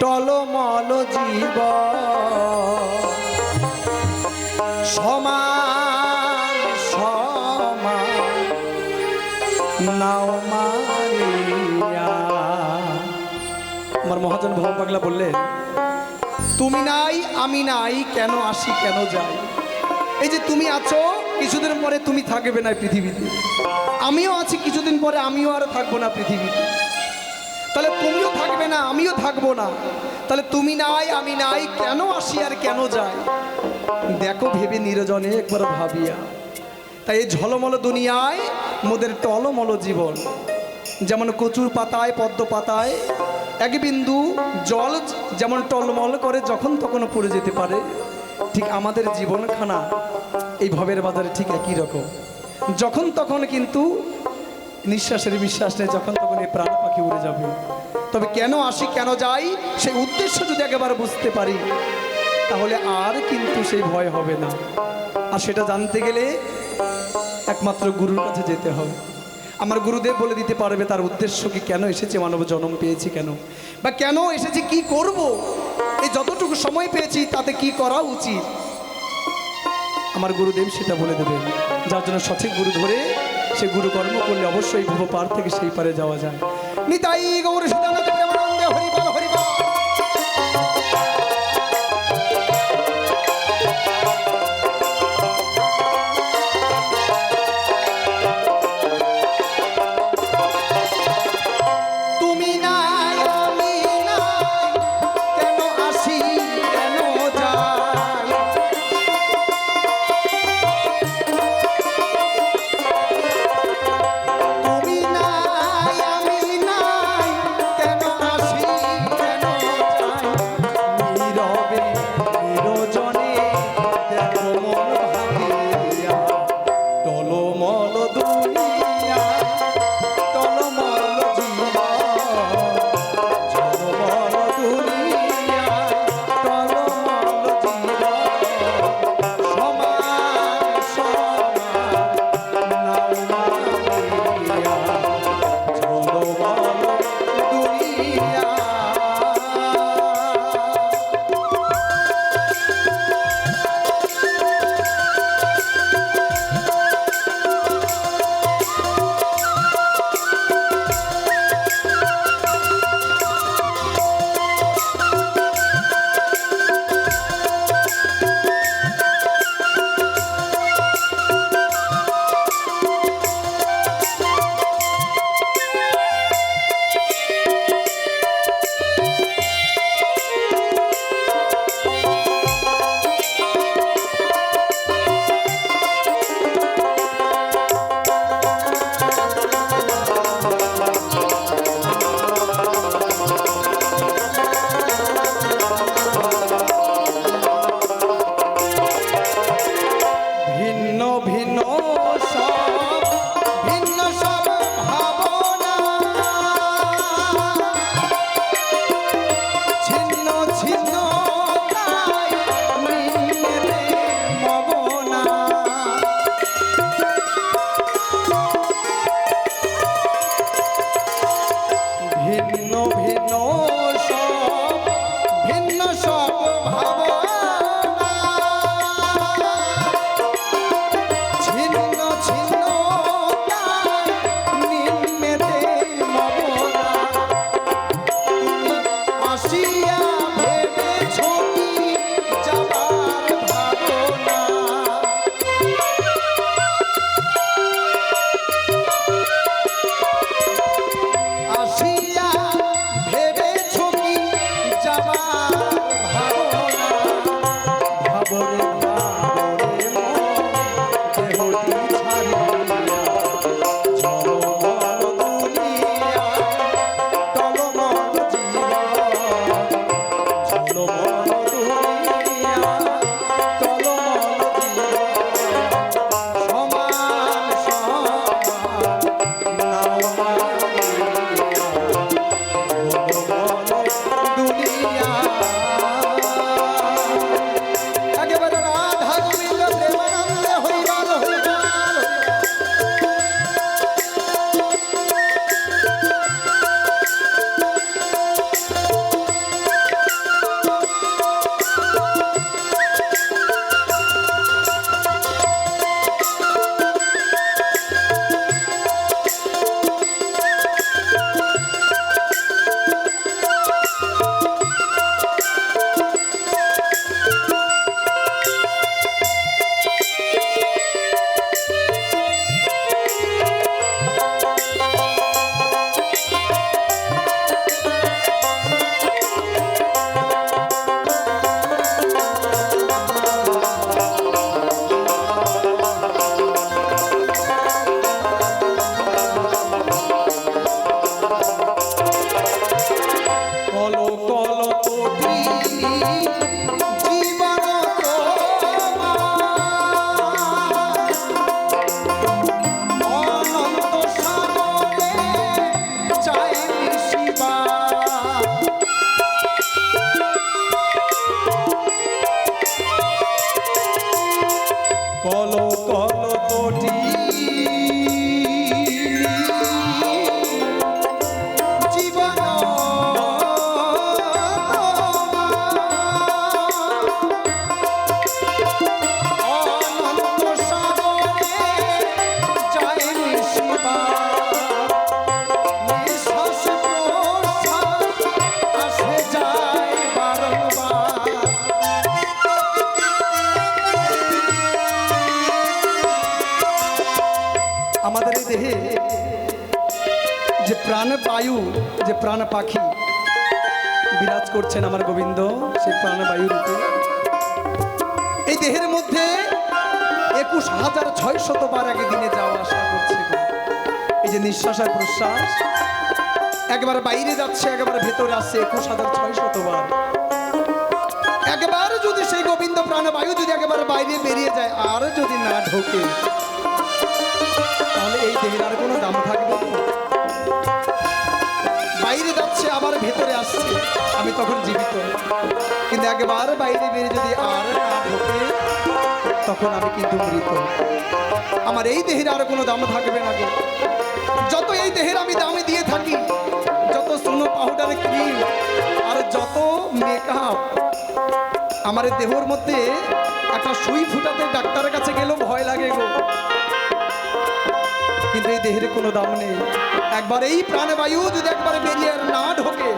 টলমল জীব সমান সমান, নাও আমার মহাজন ভব পাগলা বললেন, তুমি নাই, আমি নাই, কেন আসি, কেন যাই? এই যে তুমি আছো, কিছুদিন পরে তুমি থাকবে না পৃথিবীতে। আমিও আছি, কিছুদিন পরে আমিও আর থাকব না পৃথিবীতে। না, আমিও থাকব না। তাহলে তুমি নাই, আমি নাই, কেন আসি আর কেন যাই? দেখো ভেবে নিরজনে একবার ভাবিয়া। তাই এই ঝলমল দুনিয়ায় মোদের টলমল জীবন। যেমন কচুর পাতায়, পদ্ম পাতায়, এক বিন্দু জল যেমন টলমল করে, যখন তখন পড়ে যেতে পারে। ঠিক আমাদের জীবনখানা এই ভবের বাজারে ঠিক একই রকম। যখন তখন কিন্তু নিঃশ্বাসের বিশ্বাস নেই, যখন তখন এই প্রাণ পাখি উড়ে যাবে। তবে কেন আসি, কেন যাই, সেই উদ্দেশ্য যদি একেবারে বুঝতে পারি, তাহলে আর কিন্তু সেই ভয় হবে না। আর সেটা জানতে গেলে একমাত্র গুরুর কাছে যেতে হবে। আমার গুরুদেব বলে দিতে পারবে তার উদ্দেশ্য কি, কেন এসেছে, মানব জন্ম পেয়েছি কেন? বা কেন এসেছি, কি করব? এই যতটুকু সময় পেয়েছি, তাতে কি করা উচিত? আমার গুরুদেব সেটা বলে দেবে যার জন্য সঠিক গুরু ধরে সে গুরু কর্ম করলে অবশ্যই ভূপার থেকে সেই পারে যাওয়া যায়। Nitai Gour Sitanath ah, ah. যে প্রাণ বায়ু, যে প্রাণ পাখি বিরাজ করছেন আমার গোবিন্দ, সেই প্রাণ বায়ু রূপে। এই দেহের মধ্যে একুশ হাজার ছয় শতবার একদিনে যাওয়া আসা করছে এই যে নিঃশ্বাস আর প্রশ্বাস, একবার বাইরে যাচ্ছে, একবার ভেতরে আসছে, একুশ হাজার ছয় শতবার একবার যদি সেই গোবিন্দ প্রাণবায়ু যদি একেবারে বাইরে বেরিয়ে যায়, আর যদি না ঢোকে, তাহলে এই দেহের আর কোনো দাম থাকবে। বাইরে যাচ্ছে, আবার ভেতরে আসছে। আমি তখন জীবিত। কিন্তু একবার বাইরে বেরিয়ে যদি আর ঢোকে, তখন আমি কিন্তু মৃত। আমার এই দেহের আর কোনো দাম থাকবে না যত এই দেহের আমি দামে দিয়ে থাকি, যত সোনো পাউডার ক্রিম, আর যত মেকআপ আমার দেহর মধ্যে একটা সুই ফুটাতে ডাক্তারের কাছে গেলেও ভয় লাগে গো। কিন্তু এই দেহের কোনো দাম নেই। একবার এই প্রাণবায়ু যদি একবার বেরিয়ে না ঢোকে,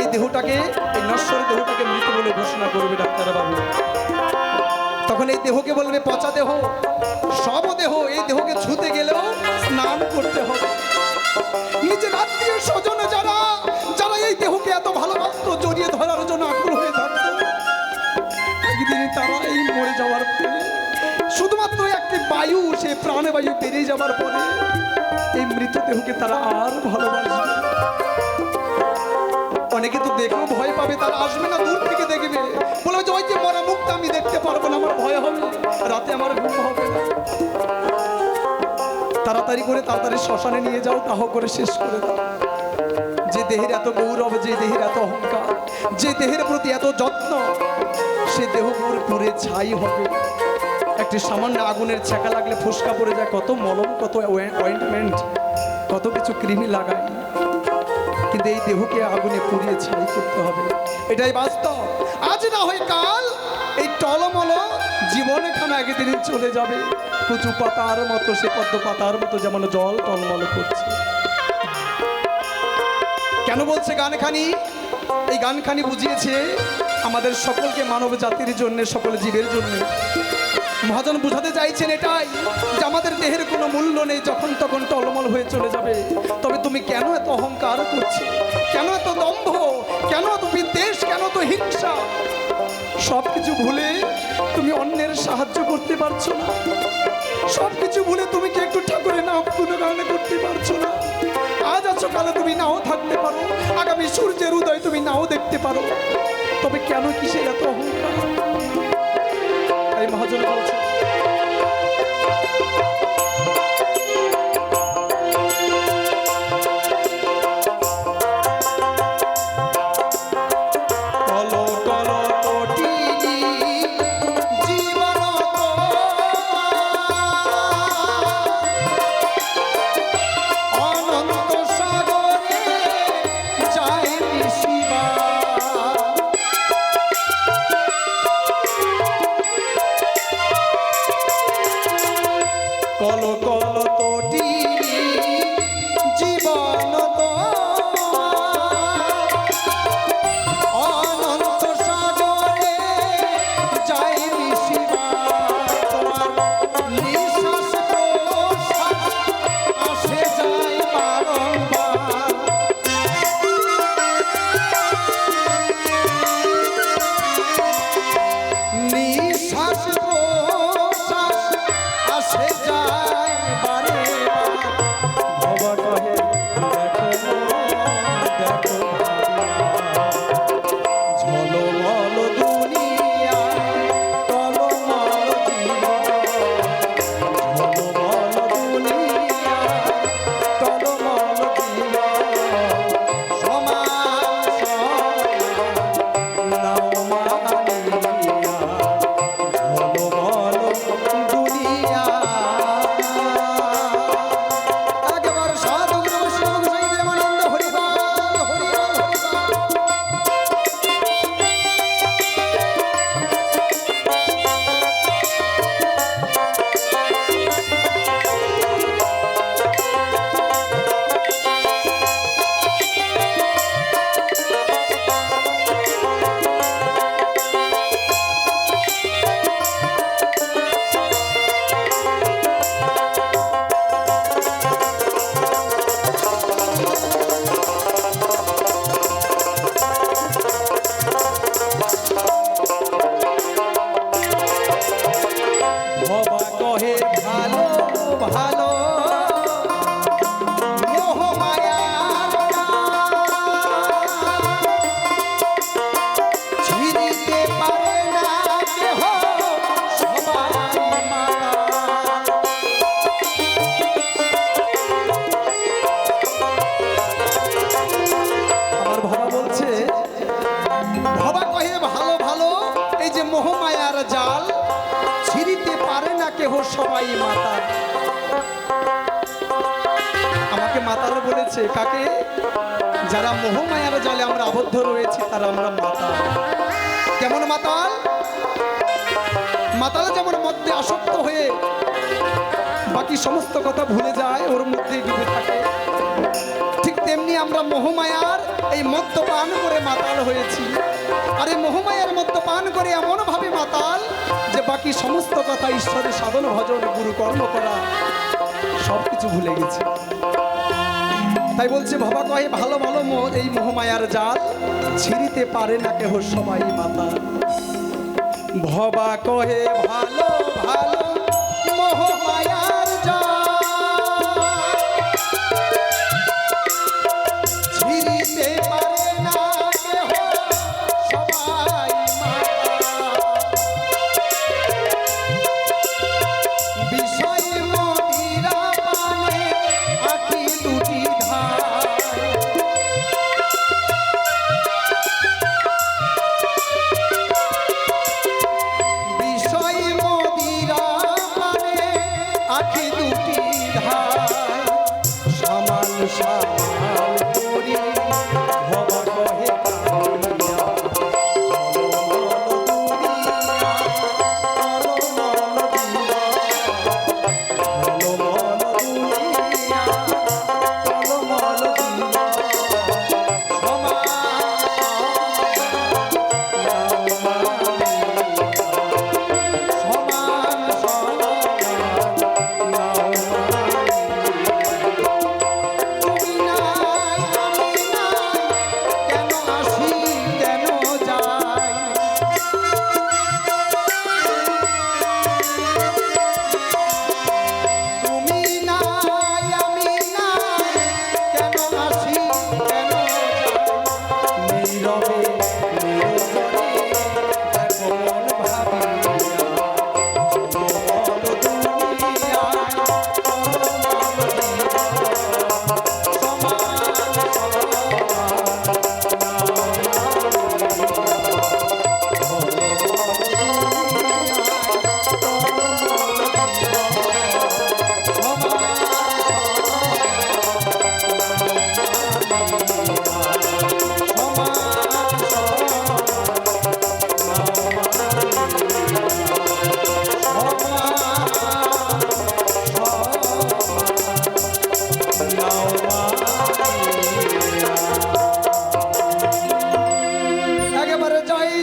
এই দেহটাকে, এই নশ্বর দেহটাকে মৃত বলে ঘোষণা করবে ডাক্তার বাবু। তখন এই দেহকে বলবে, পচা দেহ, সব দেহ, এই দেহকে ছুতে গেলেও স্নান করতে হবে। নিজের আত্মীয় স্বজন যারা একটি বায়ু, সে প্রাণবায়ু বেরিয়ে যাওয়ার পরে এই মৃতদেহকে তারা আর ভালোবাসবে অনেকে তো দেখেও ভয় পাবে, তারা আসবে না, দূর থেকে দেখবে। বলবে যে, ওই যে মরা মুখটা আমি দেখতে পারব না, আমার ভয় হবে, রাতে আমার ঘুম হবে না। তাড়াতাড়ি করে তাড়াতাড়ি শ্মশানে নিয়ে যাও, তাহ করে শেষ করে দাও। যে দেহের এত গৌরব, যে দেহের এত অহংকার, যে দেহের প্রতি এত যত্ন, সে দেহ পুরে ছাই হবে। একটি সামান্য আগুনের ছ্যাঁকা লাগলে ফুসকা পড়ে যায়। কত মলম, কত অয়েন্টমেন্ট কত কিছু কৃমি লাগায়। কিন্তু এই দেহকে আগুনে পুড়িয়ে ছাই করতে হবে। এটাই বাস্তব। আজ না হয় কাল এই টলমল জীবন এখানে একদিন চলে যাবে। কুচু পাতার মতো, সে পদ্ম পাতার মতো যেমন জল টলমল করছে। কেন বলছে গানখানি? এই গানখানি বুঝিয়েছে আমাদের সকলকে মানব জাতির জন্য, সকল জীবের জন্য। মহাজন বুঝাতে চাইছেন এটাই, যে আমাদের দেহের কোনো মূল্য নেই যখন তখন টলমল হয়ে চলে যাবে। তবে তুমি কেন এত অহংকার করছ? কেন এত দম্ভ? কেন এত বিদ্বেষ? কেন তো হিংসা? সব কিছু ভুলে তুমি অন্যের সাহায্য করতে পারছ না। সব কিছু ভুলে তুমি কি একটু ঠাকুরের নাম গুণগান করতে পারছ না? আজ আছো, কালে তুমি নাও থাকতে পারো। আগামী সূর্যের উদয় তুমি নাও দেখতে পারো। তবে কেন কিসের এত অহংকার? বলছে, কাকে? যারা মোহমায়ার জলে আমরা আবদ্ধ রয়েছি, তারা আমরা মাতাল। কেমন মাতাল? মাতাল যেমন মধ্যে আসক্ত হয়ে বাকি সমস্ত কথা ভুলে যায়, ওর মধ্যেই ডুবে থাকে, ঠিক তেমনি আমরা মোহমায়ার এই মদ্য পান করে মাতাল হয়েছি। আর এই মোহমায়ার মদ্য পান করে এমনভাবে মাতাল যে বাকি সমস্ত কথা ঈশ্বরের সাধন, ভজন গুরু কর্ম করা সব কিছু ভুলে গেছি। তাই বলছে ভবা কহে, ভালো ভালো এই মোহমায়ার জাত। ছিঁড়িতে পারে না কেহ সবাই মাতা। ভবা কহে, ভালো ভালো মোহমায়া